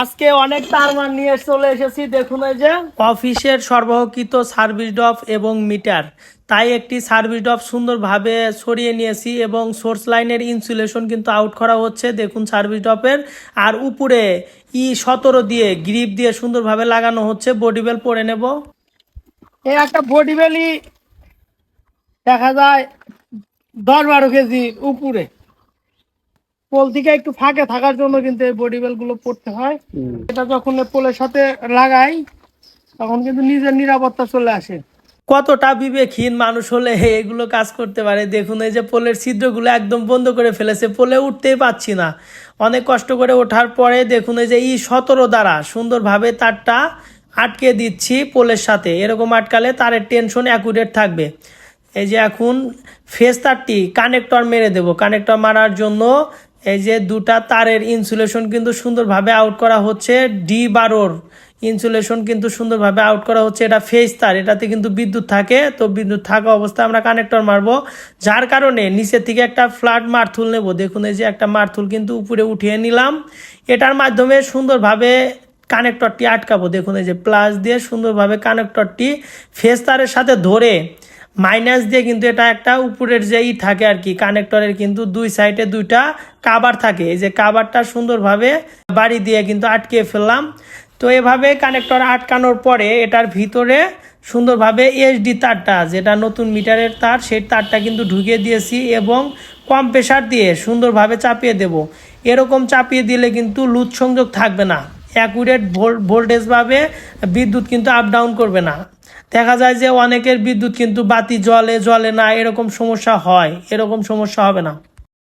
আজকে অনেক তারমান নিয়ে চলে এসেছি দেখুন এই যে। অফিসের সরবরাহকৃত সার্ভিস ডপ এবং মিটার। তাই একটি সার্ভিস ডপ সুন্দরভাবে সরিয়ে নিয়েছি এবং সোর্স লাইনের ইনসুলেশন কিন্তু আউট করা হচ্ছে দেখুন সার্ভিস ডপের আর উপরে ই সতেরো দিয়ে গ্রিপ দিয়ে সুন্দরভাবে লাগানো হচ্ছে বডি বেল পরে নেব। এই একটা বডি বেলই দেখা যায় দশ বারো কেজি উপরে। পোল থেকে একটু ফাঁকে থাকার জন্য কিন্তু এই বডি বেলগুলো পড়তে হয়। এটা যখন পোলের সাথে লাগাই তখন কিন্তু নিজের নিরাপত্তা চলে আসে। কতটা বিবেকহীন মানুষ হলে এগুলো কাজ করতে পারে। দেখুন এই যে পোলের ছিদ্রগুলো একদম বন্ধ করে ফেলেছে। পোলে উঠতেই পাচ্ছি না। অনেক কষ্ট করে ওঠার পরে দেখুন এই যে ই সতেরো দ্বারা সুন্দরভাবে তারটা আটকে দিচ্ছি পোলের সাথে। এরকম আটকালে তারের টেনশন অ্যাকুরেট থাকবে। এই যে এখন ফেস তারটি কানেক্টর মেরে দেব। কানেক্টর মারার জন্য এই যে দুটা তারের ইনসুলেশন কিন্তু সুন্দরভাবে আউট করা হচ্ছে ডি বারোর ইনসুলেশন কিন্তু সুন্দরভাবে আউট করা হচ্ছে। এটা ফেস তার, এটাতে কিন্তু বিদ্যুৎ থাকে। তো বিদ্যুৎ থাকা অবস্থায় আমরা কানেক্টর মারবো। যার কারণে নিচের থেকে একটা ফ্ল্যাট মারথুল নেব। দেখুন এই যে একটা মারথুল কিন্তু উপরে উঠিয়ে নিলাম। এটার মাধ্যমে সুন্দরভাবে কানেক্টরটি আটকাবো। দেখুন এই যে প্লাস দিয়ে সুন্দরভাবে কানেক্টরটি ফেস তারের সাথে ধরে মাইনাস দিয়ে কিন্তু এটা একটা উপরের যে ই থাকে আর কি কানেক্টরের কিন্তু দুই সাইডে দুইটা কাবার থাকে। এই যে কাবারটা সুন্দরভাবে বাড়ি দিয়ে কিন্তু আটকে ফেললাম। তো এভাবে কানেক্টর আটকানোর পরে এটার ভিতরে সুন্দরভাবে এইচডি তারটা, যেটা নতুন মিটারের তার, সেই তারটা কিন্তু ঢুকিয়ে দিয়েছি এবং কম প্রেশার দিয়ে সুন্দরভাবে চাপিয়ে দেব। এরকম চাপিয়ে দিলে কিন্তু লুজ সংযোগ থাকবে না। অ্যাকুরেট ভোল্টেজভাবে বিদ্যুৎ কিন্তু আপ ডাউন করবে না। দেখা যায় যে অনেকের বিদ্যুৎ কিন্তু বাতি জলে জলে না, এরকম সমস্যা হয়। এরকম সমস্যা হবে না।